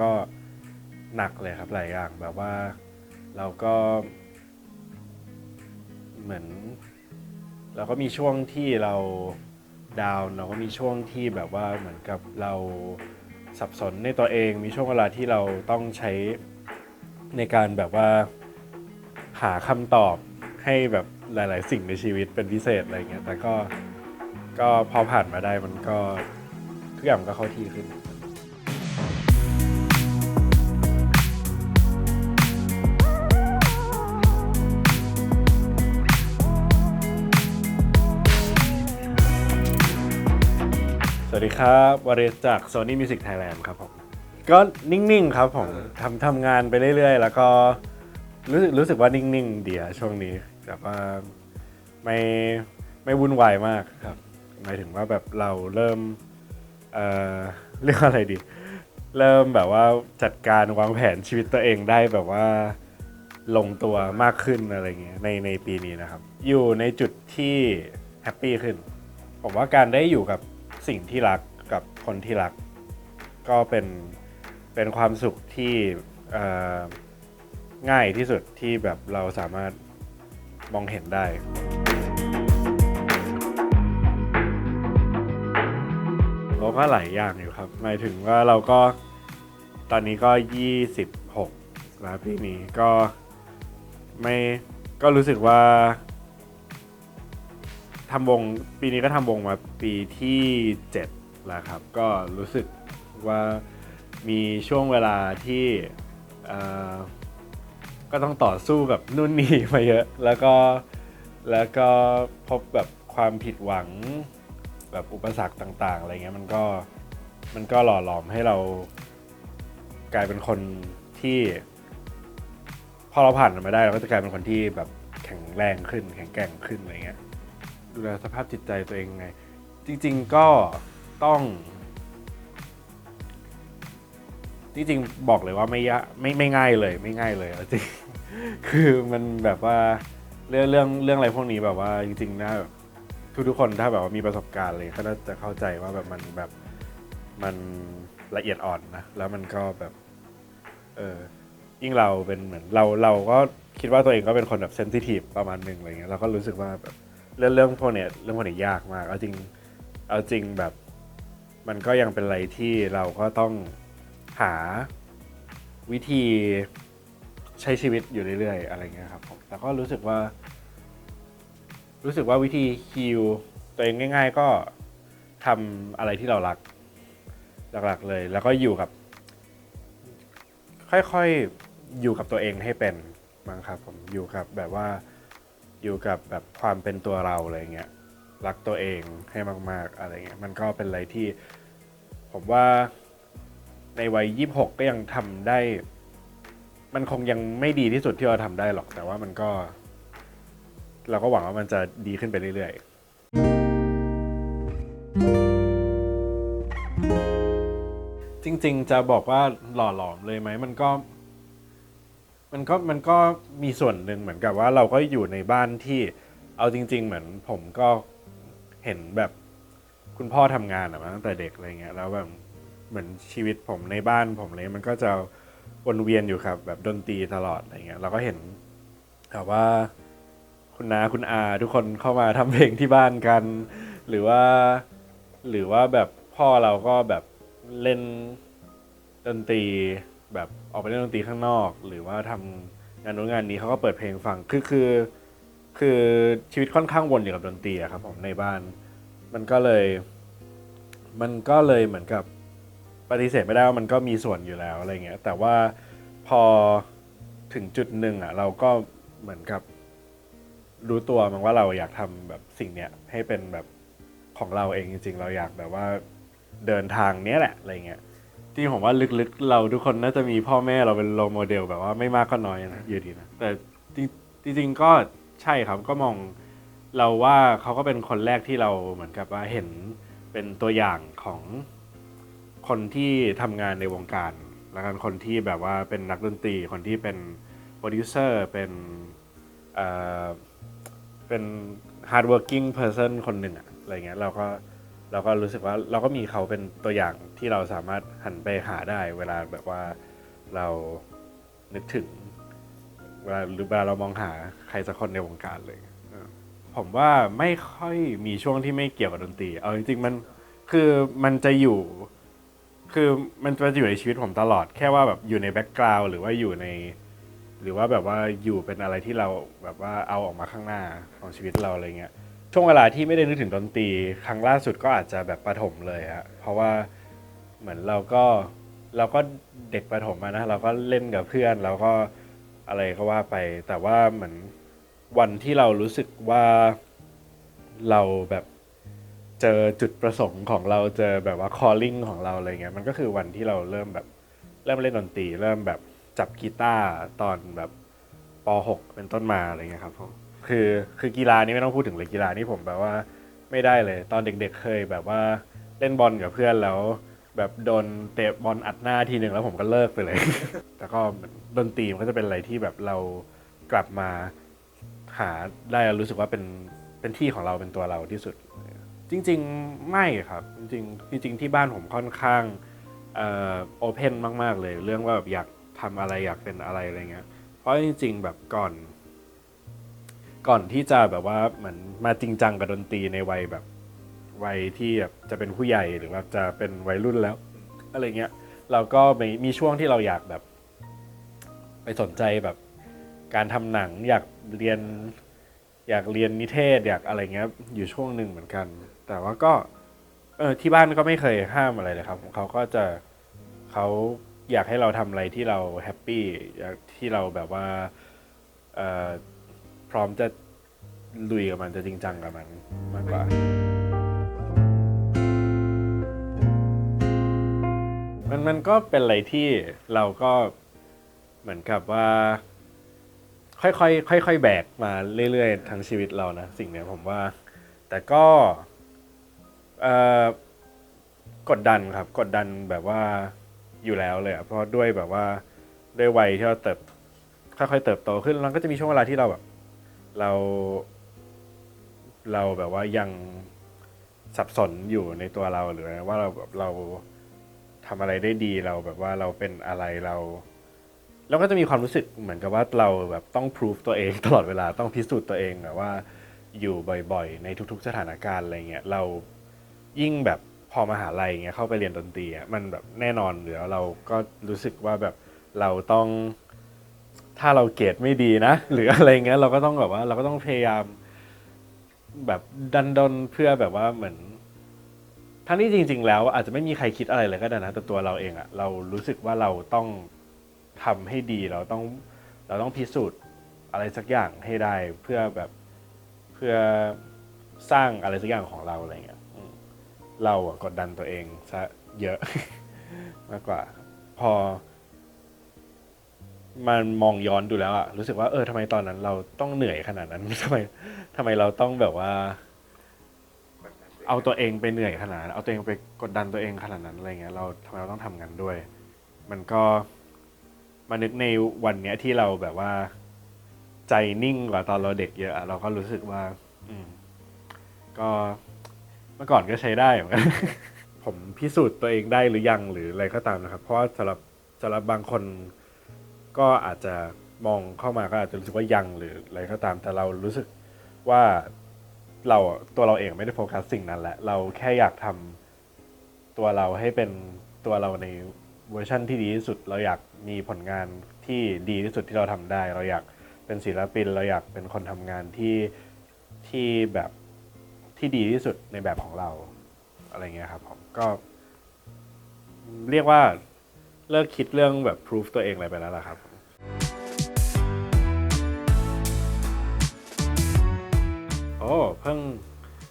ก็หนักเลยครับหลายอย่างแบบว่าเราก็เหมือน เราก็มีช่วงที่เราดาวน์เราก็มีช่วงที่แบบว่าเหมือนกับเราสับสนในตัวเอง มีช่วงเวลาที่เราต้องใช้ในการแบบว่าหาคำตอบให้แบบหลาย ๆ สิ่งในชีวิตเป็นพิเศษอะไรเงี้ยแต่ก็ก็พอผ่านมาได้มันก็ทุกอย่างมันก็เข้าที่ขึ้น สวัสดีครับวาเรศจาก Sony Music Thailand ครับผม ก็นิ่งๆครับผมทำทำงานไปเรื่อยๆ แล้วก็รู้สึกรู้สึกว่านิ่งๆ เดียวช่วงนี้แบบว่าไม่ไม่วุ่นวายมากครับ หมายถึงว่าแบบเราเริ่มเอ่อเรียกว่าอะไรดี เริ่มแบบว่าจัดการวางแผนชีวิตตัวเองได้แบบว่าลงตัวมากขึ้นอะไรเงี้ยในในปีนี้นะครับ อยู่ในจุดที่แฮปปี้ขึ้น ผมว่าการได้อยู่กับ สิ่งที่รักกับคนที่รัก ก็เป็นเป็นความสุขที่ง่ายที่สุดที่แบบเราสามารถมองเห็นได้เราก็หลายอย่างอยู่ครับ หมายถึงว่าเราก็ตอนนี้ก็ 26 แล้วปีนี้ก็ไม่ก็รู้สึกว่า ทำวงปีนี้ก็ทำวงมาปีที่7แล้วครับ ก็รู้สึกว่ามีช่วงเวลาที่อ่อก็ต้องต่อสู้กับนู่นนี่มาเยอะ แล้วก็แล้วก็พบแบบความผิดหวังแบบอุปสรรคต่าง ๆ อะไรเงี้ยมันก็มันก็หล่อหลอมให้เรากลายเป็นคนที่ พอเราผ่านมันมาได้เราก็จะกลายเป็นคนที่แบบแข็งแรงขึ้น แข็งแกร่งขึ้นอะไรเงี้ย ดูแลสภาพจิตใจตัวเองไง จริง ๆก็ต้อง จริงๆบอกเลยว่าไม่ยะไม่ไม่ง่ายเลย ไม่ง่ายเลยจริงคือมันแบบว่าเรื่องเรื่องเรื่องอะไรพวกนี้แบบว่าจริงๆนะแบบทุกๆคนถ้าแบบว่ามีประสบการณ์เลยก็น่าจะเข้าใจว่าแบบมันแบบมันละเอียดอ่อนนะแล้วมันก็แบบเออยิ่งเราเป็นเหมือนเราเราก็คิดว่าตัวเองก็เป็นคนแบบเซนซิทีฟประมาณหนึ่งอะไรเงี้ยเราก็รู้สึกว่าแบบ เรื่องเรื่องพวกเนี้ยเรื่องพวกเนี้ยยากมาก เอาจริง เอาจริงแบบ มันก็ยังเป็นอะไรที่เราก็ต้องหาวิธีใช้ชีวิตอยู่เรื่อย ๆ อะไรเงี้ยครับผมแต่ก็รู้สึกว่า รู้สึกว่าวิธีฮิลตัวเองง่าย ๆ ก็ทำอะไรที่เรารักหลักๆเลย แล้วก็อยู่กับ ค่อยๆอยู่กับตัวเองให้เป็นมั้งครับผมอยู่กับแบบว่า อยู่กับแบบความเป็นตัวเราอะไรเงี้ยรักตัวเองให้มาก ๆอะไรเงี้ยมันก็เป็นอะไรที่ ผมว่าในวัยยี่หกก็ยังทำได้ มันคงยังไม่ดีที่สุดที่เราทำได้หรอก แต่ว่ามันก็ เราก็หวังว่ามันจะดีขึ้นไปเรื่อยๆจริง ๆ จะบอกว่าหล่อหลอมเลยไหมมันก็ มันก็มันก็มีส่วนหนึ่งเหมือนกับว่าเราก็อยู่ในบ้านที่เอาจริง ๆ เหมือนผมก็เห็นแบบคุณพ่อทำงานอะมาตั้งแต่เด็กอะไรเงี้ยแล้วแบบเหมือนชีวิตผมในบ้านผมเลยมันก็จะวนเวียนอยู่ครับ แบบดนตรีตลอดอะไรเงี้ยเราก็เห็นแบบว่าคุณนาคุณอาทุกคนเข้ามาทำเพลงที่บ้านกัน หรือว่า หรือว่าแบบพ่อเราก็แบบเล่นดนตรีแบบ ออกไปเล่นดนตรีข้างนอก หรือว่าทำงานโน้นงานนี้เขาก็เปิดเพลงฟังคือคือ คือชีวิตค่อนข้างวนอยู่กับดนตรีอะครับผมในบ้าน มันก็เลย มันก็เลยเหมือนกับปฏิเสธไม่ได้ว่ามันก็มีส่วนอยู่แล้วอะไรเงี้ยแต่ว่าพอถึงจุดหนึ่งอะเราก็เหมือนกับรู้ตัวมันว่าเราอยากทำแบบสิ่งเนี้ยให้เป็นแบบของเราเองจริง ๆ เราอยากแบบว่าเดินทางเนี้ยแหละอะไรเงี้ย ที่ผมว่าลึกๆ เราทุกคนน่าจะมีพ่อแม่เราเป็นโรโมเดลแบบว่าไม่มากก็น้อยนะอยู่ดีนะแต่จริงจริงๆก็ใช่ครับก็มองเราว่าเขาก็เป็นคนแรกที่เราเหมือนกับว่าเห็นเป็นตัวอย่างของคนที่ทำงานในวงการ แล้วกันคนที่แบบว่าเป็นนักดนตรีคนที่เป็นโปรดิวเซอร์เป็นเอ่อเป็น hard working person คนหนึ่งอะอะไรเงี้ยเราก็ เราก็รู้สึกว่าเราก็มีเขาเป็นตัวอย่างที่เราสามารถหันไปหาได้เวลาแบบว่าเรานึกถึง เวลาหรือเวลาเรามองหาใครสักคนในวงการเลยผมว่าไม่ค่อยมีช่วงที่ไม่เกี่ยวกับดนตรี เอาจริงๆมันคือมันจะอยู่ คือมันจะอยู่ในชีวิตผมตลอดแค่ว่าแบบอยู่ในแบ็กกราวด์หรือว่าอยู่ใน หรือว่าแบบว่าอยู่เป็นอะไรที่เราแบบว่าเอาออกมาข้างหน้าของชีวิตเราอะไรเงี้ย ช่วงเวลาที่ไม่ได้นึกถึงดนตรี ครั้งล่าสุดก็อาจจะแบบประถมเลยฮะเพราะว่าเหมือนเราก็เราก็เด็กประถมอะนะเราก็เล่นกับเพื่อนเราก็อะไรก็ว่าไป แต่ว่าเหมือนวันที่เรารู้สึกว่าเราแบบเจอจุดประสงค์ของเราเจอแบบว่า calling ของเราอะไรเงี้ยมันก็คือวันที่เราเริ่มแบบเริ่มเล่นดนตรี เริ่มแบบจับกีตาร์ตอนแบบป .6 เป็นต้นมาอะไรเงี้ยครับผม คือคือกีฬานี่ไม่ต้องพูดถึงเลยกีฬานี่ผมแบบว่าไม่ได้เลย ตอนเด็กๆเคยแบบว่าเล่นบอลกับเพื่อนแล้ว แบบโดนเตะบอลอัดหน้าทีหนึ่งแล้วผมก็เลิกไปเลย แต่ก็ดนตรีมันก็จะเป็นอะไรที่แบบเรากลับมาหาได้รู้สึกว่าเป็นเป็นที่ของเราเป็นตัวเราที่สุด จริง ๆ ไม่ครับ จริงๆจริง ๆ ที่บ้านผมค่อนข้างโอเพนมาก ๆ เลย เรื่องว่าแบบอยากทำอะไรอยากเป็นอะไรอะไรเงี้ยเพราะจริง ๆ แบบก่อน ก่อนที่จะแบบว่าเหมือนมาจริงจังกับดนตรีในวัยแบบวัยที่แบบจะเป็นผู้ใหญ่หรือว่าจะเป็นวัยรุ่นแล้ว อะไรเงี้ยเราก็มีมีช่วงที่เราอยากแบบ ไปสนใจแบบการทำหนังอยากเรียนอยากเรียนนิเทศอยากอะไรเงี้ยอยู่ช่วงหนึ่งเหมือนกัน แต่ว่าก็เออที่บ้านก็ไม่เคยห้ามอะไรเลยครับเขาก็จะเขาอยากให้เราทำอะไรที่เราแฮปปี้อยากที่เราแบบว่าเออ พร้อมจะลุยกับมันจะจริงจังกับมันมากกว่ามันมันก็เป็นอะไรที่เราก็เหมือนกับว่า ค่อยๆค่อยๆแบกมาเรื่อยๆ ทั้งชีวิตเรานะ สิ่งเนี้ยผมว่า แต่ก็เอ่อกดดันครับ กดดันแบบว่าอยู่แล้วเลยเพราะด้วยแบบว่าด้วยวัยที่เราเติบค่อยๆเติบโตขึ้นเราก็จะมีช่วงเวลาที่เราแบบ เราเราแบบว่ายังสับสนอยู่ในตัวเราหรือว่าเราแบบเราทำอะไรได้ดีเราแบบว่าเราเป็นอะไรเราเราก็จะมีความรู้สึกเหมือนกับว่าเราแบบต้องพิสูจตัวเองตลอดเวลาต้องพิสูจน์ตัวเองแบบว่าอยู่บ่อยๆ ในทุกๆ สถานการณ์อะไรเงี้ยเรายิ่งแบบพอมาหาลัยเงี้ยเข้าไปเรียนดนตรีอะมันแบบแน่นอนอยู่แล้วเราก็รู้สึกว่าแบบเราต้อง ถ้าเราเกรดไม่ดีนะ หรืออะไรเงี้ยเราก็ต้องแบบว่า เราก็ต้องพยายามแบบดันดนเพื่อแบบว่าเหมือน ทั้งที่จริง ๆ แล้วอาจจะไม่มีใครคิดอะไรเลยก็ได้นะแต่ตัวเราเองอะเรารู้สึกว่าเราต้องทำให้ดีเราต้องเราต้องพิสูจน์อะไรสักอย่างให้ได้เพื่อแบบเพื่อสร้างอะไรสักอย่างของเราอะไรเงี้ยเราอะกดดันตัวเองซะเยอะมากกว่า พอ มันมองย้อนดูแล้วอะรู้สึกว่าเออทำไมตอนนั้น เราต้องเหนื่อยขนาดนั้นทำไมทำไมเราต้องแบบว่า เอาตัวเองไปเหนื่อยขนาดนั้นเอาตัวเองไปกดดันตัวเองขนาดนั้นอะไรเงี้ยเราทำไมเราต้องทำงานด้วย มันก็มานึกในวันเนี้ยที่เราแบบว่า ใจนิ่งกว่าตอนเราเด็กเยอะอะเราก็รู้สึกว่า อืม ก็เมื่อก่อนก็ใช้ได้เหมือนกันผมพิสูจน์ตัวเองได้หรือยังหรืออะไรก็ตามนะครับ เพราะว่าสำหรับสำหรับบางคน ก็อาจจะมองเข้ามาก็อาจจะรู้สึกว่ายังหรืออะไรก็ตามแต่เรารู้สึกว่าเราตัวเราเองไม่ได้โฟกัสสิ่งนั้นแหละ เราแค่อยากทำตัวเราให้เป็นตัวเราในเวอร์ชั่นที่ดีที่สุด เราอยากมีผลงานที่ดีที่สุดที่เราทำได้ เราอยากเป็นศิลปิน เราอยากเป็นคนทำงานที่ที่แบบที่ดีที่สุดในแบบของเราอะไรเงี้ยครับผมก็เรียกว่า เลิกคิดเรื่องแบบ proof ตัวเองอะไรไปแล้วล่ะครับ โอ้เพิ่ง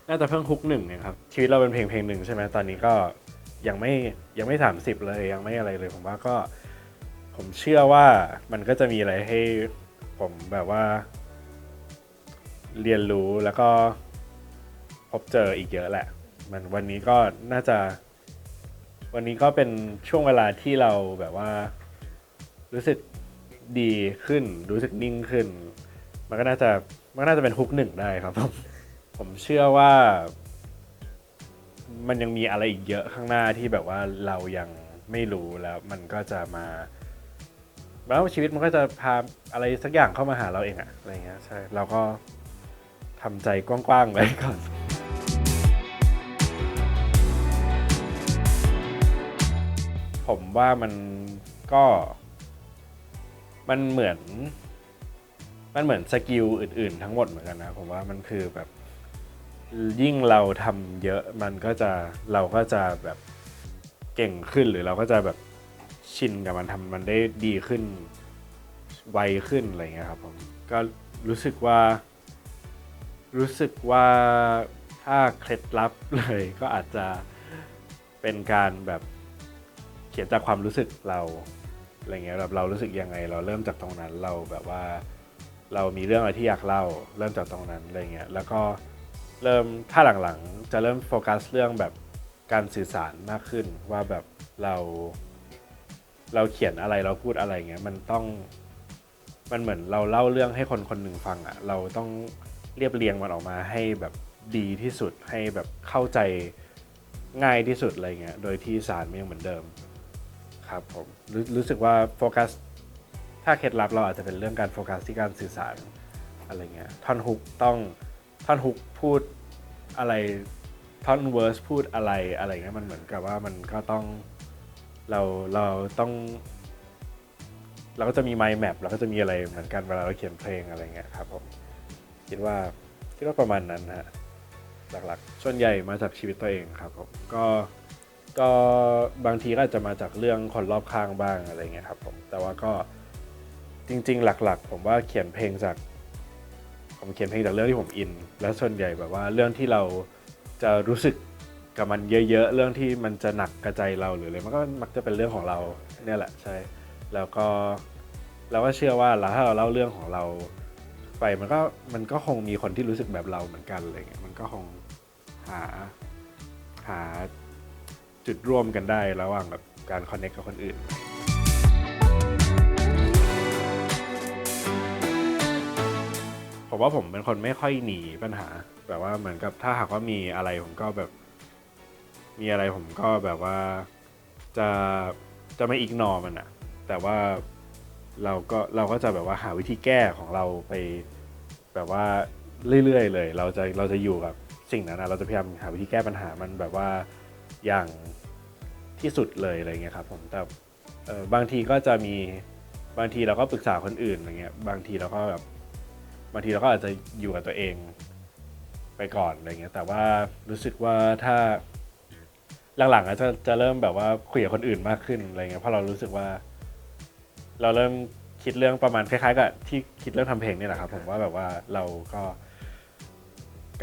น่าจะเพิ่งฮุกหนึ่งเนี่ยครับ ชีวิตเราเป็นเพลงเพลงหนึ่งใช่ไหมตอนนี้ก็ยังไม่ยังไม่สามสิบเลยยังไม่อะไรเลย ผมว่าก็ ผมเชื่อว่ามันก็จะมีอะไรให้ผมแบบว่า เรียนรู้แล้วก็พบเจออีกเยอะแหละ มันวันนี้ก็น่าจะ วันนี้ก็เป็นช่วงเวลาที่เราแบบว่า รู้สึกดีขึ้น รู้สึกนิ่งขึ้น มันก็น่าจะมันน่าจะเป็นฮุกหนึ่งได้ครับผมผมเชื่อว่า มันยังมีอะไรอีกเยอะข้างหน้าที่แบบว่าเรายังไม่รู้แล้ว มันก็จะมาแล้วชีวิตมันก็จะพาอะไรสักอย่างเข้ามาหาเราเองอะอะไรเงี้ยใช่เราก็ทำใจกว้างๆไว้ก่อน ผมว่ามันก็ มันเหมือน มันเหมือนสกิลอื่น ๆ ทั้งหมดเหมือนกันนะ ผมว่ามันคือแบบ ยิ่งเราทำเยอะมันก็จะเราก็จะแบบเก่งขึ้นหรือเราก็จะแบบชินกับมันทำมันได้ดีขึ้นไวขึ้นอะไรเงี้ยครับผมก็รู้สึกว่า รู้สึกว่าถ้าเคล็ดลับเลยก็อาจจะเป็นการแบบ ขียนจากความรู้สึกเราอะไรเงี้ยแบบเรารู้สึกยังไง เราเริ่มจากตรงนั้นเราแบบว่า เรามีเรื่องอะไรที่อยากเล่า เริ่มจากตรงนั้นอะไรเงี้ยแล้วก็เริ่มถ้าหลังๆ จะเริ่มโฟกัสเรื่องแบบการสื่อสารมากขึ้นว่าแบบเรา เราเขียนอะไรเราพูดอะไรเงี้ยมันต้องมันเหมือนเราเล่าเรื่องให้คนคนหนึ่งฟังอะ่ะเราต้องเรียบเรียงมันออกมาให้แบบดีที่สุดให้แบบเข้าใจง่ายที่สุดอะไรเงี้ยโดยที่สารมันยังเหมือนเดิม ครับผมรรู้สึกว่าโฟกัสถ้าเคล็ดลับเราอาจจะเป็นเรื่องการโฟกัสที่การสื่อสารอะไรเงี้ยท่อนฮุกต้องท่อนฮุกพูดอะไรท่อนเวิร์สพูดอะไรอะไรเงี้ยมันเหมือนกับว่ามันก็ต้องเราเราต้อง เราก็จะมี mind map เราก็จะมีอะไรเหมือนกันเวลาเราเขียนเพลงอะไรเงี้ยครับผมคิดว่าคิดว่าประมาณนั้นฮะหลักๆ ส่วนใหญ่มาจากชีวิตตัวเองครับผมก็ ก็บางทีก็อาจจะมาจากเรื่องคนรอบข้างบ้างอะไรเงี้ยครับผมแต่ว่าก็จริง ๆ หลัก ๆ ผมว่าเขียนเพลงจาก ผมเขียนเพลงจากเรื่องที่ผมอิน และส่วนใหญ่แบบว่าเรื่องที่เราจะรู้สึกกับมันเยอะ ๆ เรื่องที่มันจะหนักกระใจเราหรืออะไรมันก็มักจะเป็นเรื่องของเราเนี่ยแหละใช่แล้วก็เราก็เชื่อว่าถ้าเราเล่าเรื่องของเราไปมันก็มันก็คงมีคนที่รู้สึกแบบเราเหมือนกันอะไรเงี้ยมันก็คงหาหา จุดร่วมกันได้ระหว่างแบบการคอนเนคกับคนอื่น ผมว่าผมเป็นคนไม่ค่อยหนีปัญหา แบบว่าเหมือนกับถ้าหากว่ามีอะไรผมก็แบบ มีอะไรผมก็แบบว่าจะจะไม่อิกนอมันอะแต่ว่าเราก็เราก็จะแบบว่าหาวิธีแก้ของเราไปแบบว่าเรื่อยๆเลย เราจะเราจะอยู่กับสิ่งนั้นนะเราจะพยายามหาวิธีแก้ปัญหามันแบบว่าอย่าง ที่สุดเลยอะไรเงี้ยครับผมแต่บางทีก็จะมีบางทีเราก็ปรึกษาคนอื่นอะไรเงี้ยบางทีเราก็แบบบางทีเราก็อาจจะอยู่กับตัวเองไปก่อนอะไรเงี้ยแต่ว่ารู้สึกว่าถ้าหลังๆอะจะจะเริ่มแบบว่าคุยกับคนอื่นมากขึ้นอะไรเงี้ยเพราะเรารู้สึกว่า เราเริ่มคิดเรื่องประมาณคล้ายๆกับที่คิดเรื่องทำเพลงนี่แหละครับผมว่าแบบว่าเราก็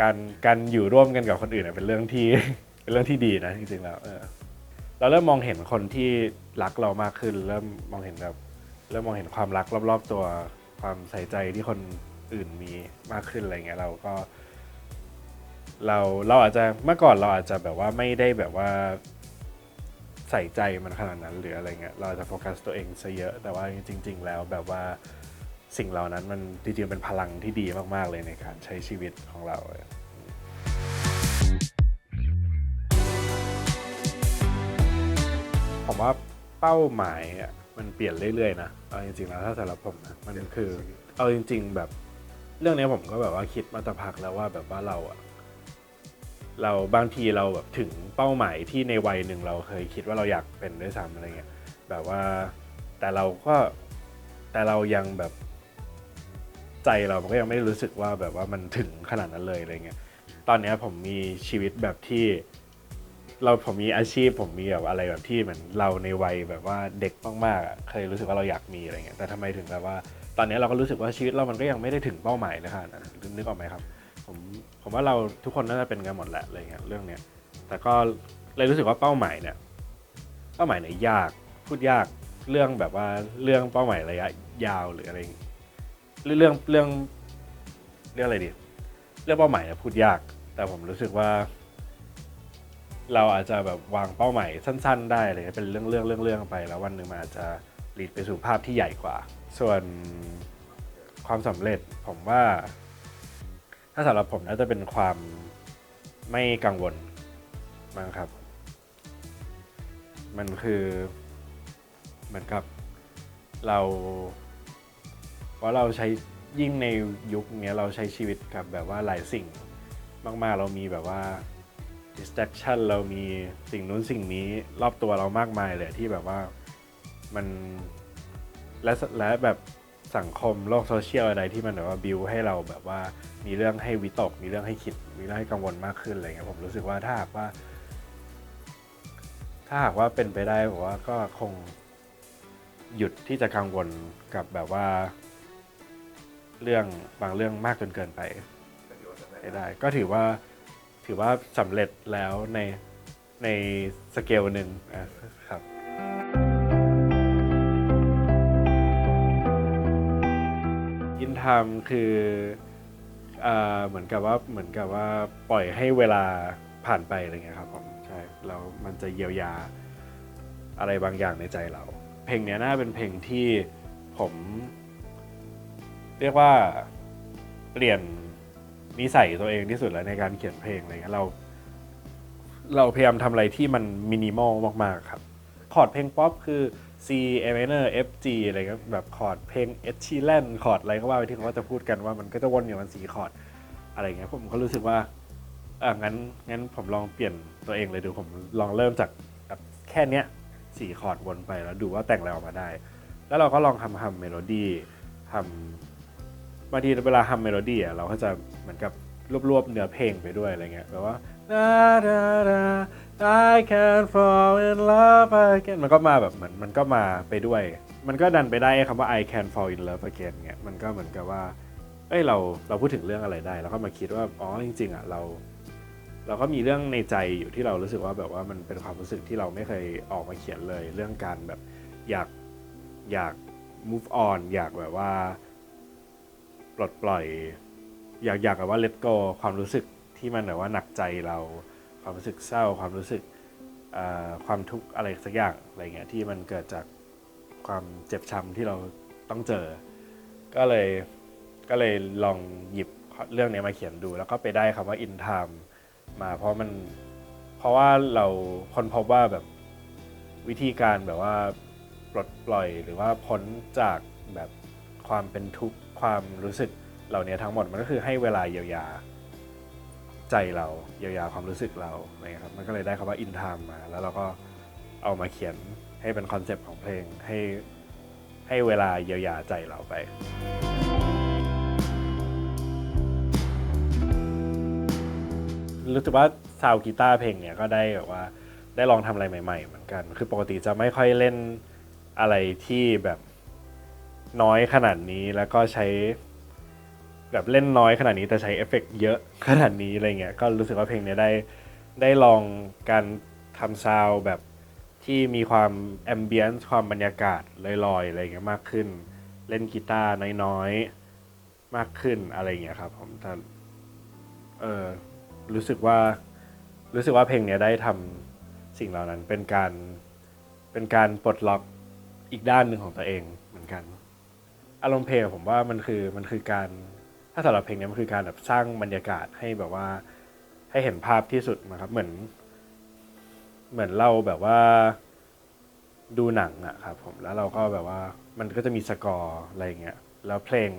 การการอยู่ร่วมกันกับคนอื่นเป็นเรื่องที่เป็นเรื่องที่ดีนะจริงๆแล้วเออ เราเริ่มมองเห็นคนที่รักเรามากขึ้น เริ่มมองเห็นแบบเริ่มมองเห็นความรักรอบ ๆ ตัวความใส่ใจที่คนอื่นมีมากขึ้นอะไรเงี้ยเราก็ เราเราอาจจะเมื่อก่อนเราอาจจะแบบว่าไม่ได้แบบว่าใส่ใจมันขนาดนั้นหรืออะไรเงี้ยเราจจะโฟกัสตัวเองซะเยอะ แต่ว่าจริง ๆ แล้วแบบว่าสิ่งเหล่านั้นมันจริงๆเป็นพลังที่ดีมากๆเลยในการใช้ชีวิตของเรา ผมว่าเป้าหมายอะมันเปลี่ยนเรื่อยๆนะเอาจริงๆแล้วถ้าสำหรับผมนะมันคือเอาจริง ๆแบบ เรื่องนี้ผมก็แบบว่าคิดมาตะพักแล้วว่าแบบว่าเราอะเราบางทีเราแบบถึงเป้าหมายที่ในวัยหนึ่งเราเคยคิดว่าเราอยากเป็นด้วยซ้ำอะไรเงี้ยแบบว่าแต่เราก็แต่เรายังแบบใจเรามันก็ยังไม่รู้สึกว่าแบบว่ามันถึงขนาดนั้นเลยอะไรเงี้ยตอนนี้ผมมีชีวิตแบบที่ เราผมมีอาชีพผมมีแบบอะไรแบบที่เหมือนเราในวัยแบบว่าเด็กมากๆอะเคยรู้สึกว่าเราอยากมีอะไรเงี้ยแต่ทำไมถึงแบบว่า ตอนนี้เราก็รู้สึกว่าชีวิตเรามันก็ยังไม่ได้ถึงเป้าหมายเลยค่ะนึกออกไหมครับ ผมผมว่าเราทุกคนน่าจะเป็นกันหมดแหละอะไรเงี้ยเรื่องเนี้ยแต่ก็เลยรู้สึกว่าเป้าหมายเนี่ยเป้าหมายเนี่ยากพูดยากเรื่องแบบว่าเรื่องเป้าหมายระยะยาวหรืออะไรเรื่องเรื่องเรื่องเรื่องอะไรดีเรื่องเป้าหมายเนี่ยพูดยาก แต่ผมรู้สึกว่า เราอาจจะแบบวางเป้าหมายสั้น ๆ ได้อะไรเลยเป็นเรื่องเรื่องเรื่องเรื่องไป แล้ววันหนึ่งมันอาจจะลีดไปสู่ภาพที่ใหญ่กว่า ส่วนความสำเร็จผมว่า ถ้าสำหรับผมน่าจะเป็นความไม่กังวลมั้งครับ มันคือเหมือนกับเราเพราะเราใช้ยิ่งในยุคนี้เราใช้ชีวิตกับแบบว่าหลายสิ่งมาก ๆ เรามีแบบว่า distraction เรามีสิ่งนู้นสิ่งนี้รอบตัวเรามากมายเลยที่แบบว่ามันและและแบบสังคมโลกโซเชียลอะไรที่มันแบบว่าบิวให้เราแบบว่ามีเรื่องให้วิตก มีเรื่องให้คิด มีเรื่องให้กังวลมากขึ้นอะไรเงี้ยผมรู้สึกว่าถ้าหากว่า ถ้าหากว่าเป็นไปได้ผมว่าก็คงหยุดที่จะกังวลกับแบบว่า เรื่องบางเรื่องมากจนเกินไปให้ได้ ก็ถือว่า ถือว่าสำเร็จแล้วในในสเกลหนึ่งอะครับอินทามคือเอ่อเหมือนกับว่าเหมือนกับว่าปล่อยให้เวลาผ่านไปอะไรเงี้ยครับผมใช่แล้วมันจะเยียวยาอะไรบางอย่างในใจเรา เพลงเนี้ยน่าเป็นเพลงที่ผม เรียกว่าเปลี่ยน นิสัยตัวเองที่สุดแล้วในการเขียนเพลงอะไรเงี้ยเรา เราพยายามทำอะไรที่มันมินิมอลมากๆครับ คอร์ดเพลงป๊อปคือ C A minor F G อะไรก็แบบคอร์ดเพลง Ed Sheeran คอร์ดอะไรก็ว่าไปที่เขาจะพูดกันว่ามันก็จะวนอยู่มันสีคอร์ดอะไรเงี้ยผมก็รู้สึกว่าอะงั้นงั้นผมลองเปลี่ยนตัวเองเลยดูผมลองเริ่มจากแบบแค่เนี้ยสี่คอร์ดวนไปแล้วดูว่าแต่งอะไรออกมาได้ แล้วเราก็ลองทำทำเมโลดี้ทำบางทีเวลาทำเมโลดี้อะเราก็จะ เหมือนกับรวบๆเนื้อเพลงไปด้วยอะไรเงี้ยแบบว่า da da da I can fall in love again มันก็มาแบบเหมือนมันก็มาไปด้วย มันก็ดันไปได้คำว่า I can fall in love again เงี้ยมันก็เหมือนกับว่าเอ้ยเราเราพูดถึงเรื่องอะไรได้ แล้วก็มาคิดว่าอ๋อจริง ๆอะเรา เราก็มีเรื่องในใจอยู่ที่เรารู้สึกว่าแบบว่ามันเป็นความรู้สึกที่เราไม่เคยออกมาเขียนเลย เรื่องการแบบอยากอยาก move on อยากแบบว่า ปลดปล่อย อยากอยากแบบว่า let go ความรู้สึกที่มันแบบว่าหนักใจเรา ความรู้สึกเศร้า ความรู้สึกความทุกข์อะไรสักอย่างอะไรเงี้ยที่มันเกิดจากความเจ็บช้ำที่เราต้องเจอ ก็เลยก็เลยลองหยิบเรื่องนี้มาเขียนดู แล้วก็ไปได้คำว่า in time มาเพราะมันเพราะว่าเราค้นพบว่าแบบวิธีการแบบว่าปลดปล่อยหรือว่าพ้นจากแบบความเป็นทุกข์ความรู้สึก เหล่านี้ทั้งหมดมันก็คือให้เวลาเยียวยาใจเราเยียวยาความรู้สึกเราอะไรครับมันก็เลยได้คำว่า in time มา แล้วเราก็เอามาเขียนให้เป็นคอนเซปต์ของเพลงให้ให้เวลาเยียวยาใจเราไปรู้สึกว่าซาวกีตาร์เพลงเนี่ยก็ได้แบบว่าได้ลองทำอะไรใหม่ๆ เหมือนกัน คือปกติจะไม่ค่อยเล่นอะไรที่แบบน้อยขนาดนี้แล้วก็ใช้ แบบเล่นน้อยขนาดนี้แต่ใช้เอฟเฟกต์เยอะขนาดนี้อะไรเงี้ยก็รู้สึกว่าเพลงเนี้ยได้ได้ลองการทำซาวด์แบบที่มีความแอมเบียนซ์ความบรรยากาศลอยๆอะไรเงี้ยมากขึ้น เล่นกีตาร์น้อยๆ มากขึ้นอะไรเงี้ยครับผมถ้าเออรู้สึกว่ารู้สึกว่าเพลงเนี้ยได้ทำสิ่งเหล่านั้นเป็นการเป็นการปลดล็อกอีกด้านหนึ่งของตัวเองเหมือนกัน อารมณ์เพลงผมว่ามันคือมันคือการ ถ้าสำหรับเพลงนี้มันคือการแบบสร้างบรรยากาศให้แบบว่าให้เห็นภาพที่สุดนะครับ เหมือน เหมือนเราแบบว่าดูหนังอะครับผมแล้วเราก็แบบว่ามันก็จะมีสกอร์อะไรเงี้ยแล้วเพลง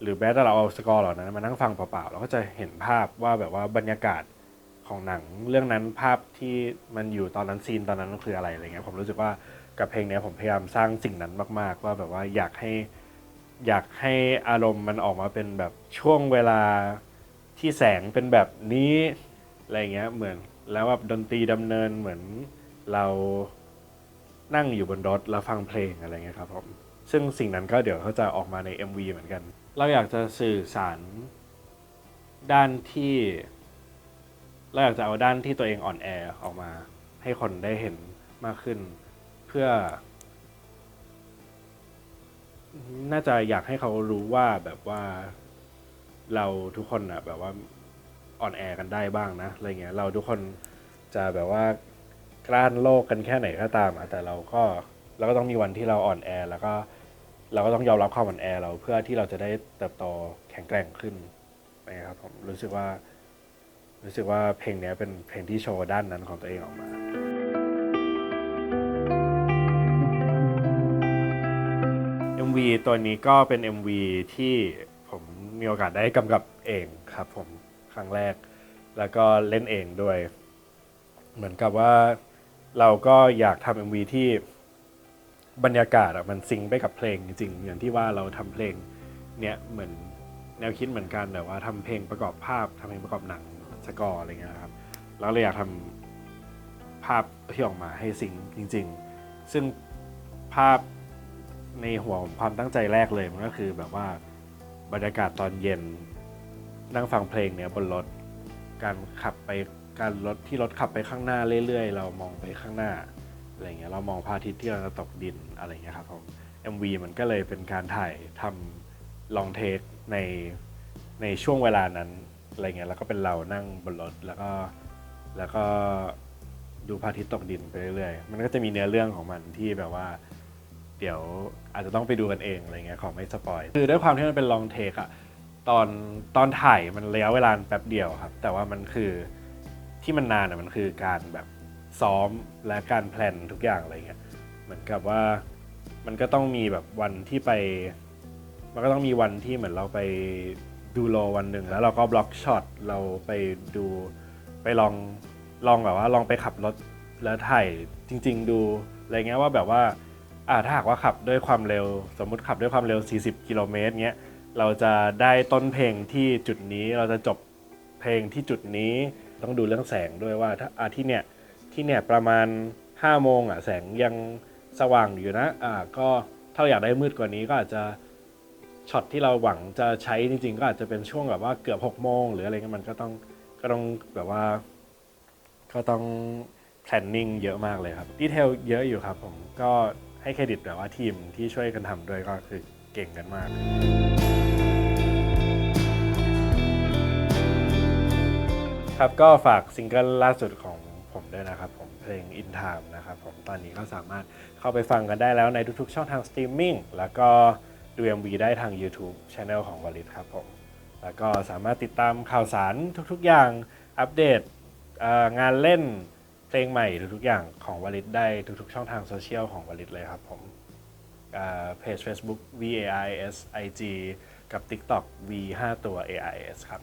หรือแม้แต่เราเอาสกอร์เหล่านั้นมานั่งฟังเปล่าๆเราก็จะเห็นภาพว่าแบบว่าบรรยากาศของหนังเรื่องนั้นภาพที่มันอยู่ตอนนั้นซีนตอนนั้นคืออะไรอะไรเงี้ยผมรู้สึกว่ากับเพลงเนี้ยผมพยายามสร้างสิ่งนั้นมาก ๆ ว่าแบบว่าอยากให้ อยากให้อารมณ์มันออกมาเป็นแบบช่วงเวลาที่แสงเป็นแบบนี้อะไรเงี้ยเหมือนแล้วแบบดนตรีดำเนินเหมือนเรานั่งอยู่บนรถแล้วฟังเพลงอะไรเงี้ยครับผมซึ่งสิ่งนั้นก็เดี๋ยวเขาจะออกมาใน MV เหมือนกัน เราอยากจะสื่อสารด้านที่ เราอยากจะเอาด้านที่ตัวเองอ่อนแอออกมา ให้คนได้เห็นมากขึ้น เพื่อ น่าจะอยากให้เขารู้ว่าแบบว่าเราทุกคนอะแบบว่าอ่อนแอกันได้บ้างนะอะไรเงี้ยเราทุกคนจะแบบว่ากล้านโลกกันแค่ไหนก็ตามอะแต่เราก็เราก็ต้องมีวันที่เราอ่อนแอ แล้วก็เราก็ต้องยอมรับความอ่อนแอเราเพื่อที่เราจะได้เติบโตแข็งแกร่งขึ้นนะครับผมรู้สึกว่ารู้สึกว่าเพลงนี้เป็นเพลงที่โชว์ด้านนั้นของตัวเองออกมา MV ตัวนี้ก็เป็น MV ที่ผมมีโอกาสได้กำกับเองครับผมครั้งแรก แล้วก็เล่นเองด้วย เหมือนกับว่าเราก็อยากทำ MV ที่บรรยากาศอะมันซิงค์ไปกับเพลงจริงๆอย่างที่ว่าเราทำเพลงเนี้ยเหมือนแนวคิดเหมือนกันแต่ว่าทำเพลงประกอบภาพทำเพลงประกอบหนังสกอร์อะไรเงี้ยครับแล้วเราอยากทำภาพที่ออกมาให้ซิงค์จริง ๆ ซึ่งภาพ ในหัวผมความตั้งใจแรกเลยมันก็คือแบบว่าบรรยากาศตอนเย็น นั่งฟังเพลงเนี่ยบนรถการขับไปการรถที่รถขับไปข้างหน้าเรื่อยๆ เรามองไปข้างหน้าอะไรเงี้ยเรามองพระอาทิตย์ที่เราจะตกดินอะไรเงี้ยครับผม MV มันก็เลยเป็นการถ่ายทำลองเทคในในช่วงเวลานั้นอะไรเงี้ยแล้วก็เป็นเรานั่งบนรถแล้วก็แล้วก็ดูพระอาทิตย์ตกดินไปเรื่อยๆ มันก็จะมีเนื้อเรื่องของมันที่แบบว่า เดี๋ยวอาจจะต้องไปดูกันเองอะไรเงี้ยขอไม่สปอยคือด้วยความที่มันเป็นลองเทคอะตอนตอนถ่ายมันระยะเวลาแป๊บเดียวครับ แต่ว่ามันคือที่มันนานอะมันคือการแบบซ้อมและการแพลนทุกอย่างอะไรเงี้ยเหมือนกับว่ามันก็ต้องมีแบบวันที่ไป มันก็ต้องมีวันที่เหมือนเราไปดูโลวันหนึ่งแล้วเราก็บล็อกช็อตเราไปดูไปลองลองแบบว่าลองไปขับรถแล้วถ่ายจริง ๆ ดูอะไรเงี้ยว่าแบบว่าอ่า ถ้าหากว่าขับด้วยความเร็ว สมมุติขับด้วยความเร็ว 40 กิโลเมตรเงี้ยเราจะได้ต้นเพลงที่จุดนี้เราจะจบเพลงที่จุดนี้ต้องดูเรื่องแสงด้วยว่าถ้าอ่าที่เนี่ยที่เนี่ยประมาณ5โมงอะแสงยังสว่างอยู่นะอ่าก็ถ้าเราอยากได้มืดกว่านี้ก็อาจจะช็อตที่เราหวังจะใช้จริงๆ ก็อาจจะเป็นช่วงแบบว่าเกือบ6โมงหรืออะไรเงี้ยมันก็ต้องก็ต้องแบบว่า ก็ต้อง planning เยอะมากเลยครับดีเทลเยอะอยู่ครับผมก็ ให้เครดิตแบบว่าทีมที่ช่วยกันทำด้วยก็คือเก่งกันมาก ครับก็ฝากซิงเกิลล่าสุดของผมด้วยนะครับผมเพลง In Time นะครับผมตอนนี้ก็สามารถเข้าไปฟังกันได้แล้วในทุกๆ ช่องทางสตรีมมิ่งแล้วก็ดู MV ได้ทาง YouTube Channel ของวลิตครับผม แล้วก็สามารถติดตามข่าวสารทุกๆอย่างอัปเดตงานเล่น เพลงใหม่ทุกๆอย่างของวลิตได้ทุกๆ ช่องทางโซเชียลของวลิตเลยครับผมเพจ Facebook V A I S I G กับ TikTok V 5ตัว A I S ครับ